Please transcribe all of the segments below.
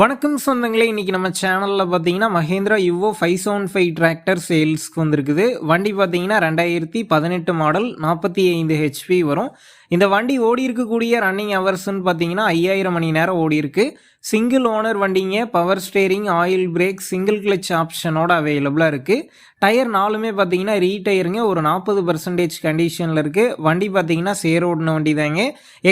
வணக்கம் சொந்தங்களே இன்றைக்கி நம்ம சேனலில் பார்த்தீங்கன்னா Mahindra Yuvo five seven five tractor சேல்ஸ்க்கு வந்திருக்குது. வண்டி பார்த்தீங்கன்னா ரெண்டாயிரத்தி பதினெட்டு மாடல் நாற்பத்தி ஐந்து ஹெச்பி வரும். இந்த வண்டி ஓடி இருக்கக்கூடிய ரன்னிங் ஹவர்ஸ்ன்னு பார்த்தீங்கன்னா ஐயாயிரம் மணி நேரம் ஓடி இருக்கு. சிங்கிள் ஓனர் வண்டிங்க power steering oil brake single clutch ஆப்ஷனோட அவைலபிளாக இருக்குது டயர் நாலுமே பார்த்தீங்கன்னா ரீடயருங்க ஒரு நாற்பது பர்சன்டேஜ் கண்டிஷனில் இருக்குது வண்டி பார்த்தீங்கன்னா சேர் ஓடின வண்டி தாங்க.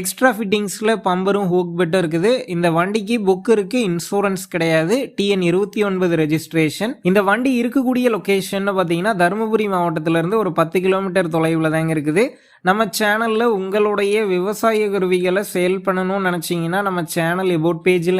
எக்ஸ்ட்ரா ஃபிட்டிங்ஸில் பம்பரும் ஹூக் பெட்டும் இருக்குது. இந்த வண்டிக்கு புக் இருக்குது இன்சூரன்ஸ் கிடையாது. டிஎன் இருபத்தி ஒன்பது ரெஜிஸ்ட்ரேஷன் இந்த வண்டி இருக்கக்கூடிய லொக்கேஷன் பார்த்தீங்கன்னா தருமபுரி மாவட்டத்திலேருந்து ஒரு பத்து கிலோமீட்டர் தொலைவில் தாங்க இருக்குது. நம்ம சேனலில் உங்களுடைய விவசாய கருவிகளை சேல் பண்ணணும்னு நினச்சிங்கன்னா நம்ம சேனல் எபோட் பேஜில்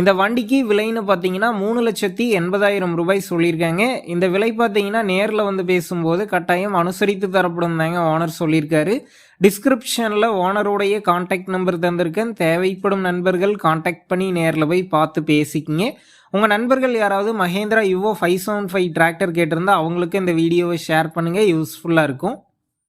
இந்த வண்டிக்கு விலைன்னு பார்த்தீங்கன்னா மூணு லட்சத்தி எண்பதாயிரம் ரூபாய் சொல்லியிருக்காங்க. இந்த விலை பார்த்தீங்கன்னா நேரில் வந்து பேசும்போது கட்டாயம் அனுசரித்து தரப்படும் தாங்க ஓனர் சொல்லியிருக்காரு. டிஸ்கிரிப்ஷனில் ஓனருடைய காண்டாக்ட் நம்பர் தந்திருக்கேன். தேவைப்படும் நண்பர்கள் காண்டாக்ட் பண்ணி நேரில் போய் பார்த்து பேசிக்கிங்க. உங்கள் நண்பர்கள் யாராவது Mahindra Yuvo five seven five tractor கேட்டிருந்தா அவங்களுக்கு இந்த வீடியோவை ஷேர் பண்ணுங்கள் யூஸ்ஃபுல்லாக இருக்கும்.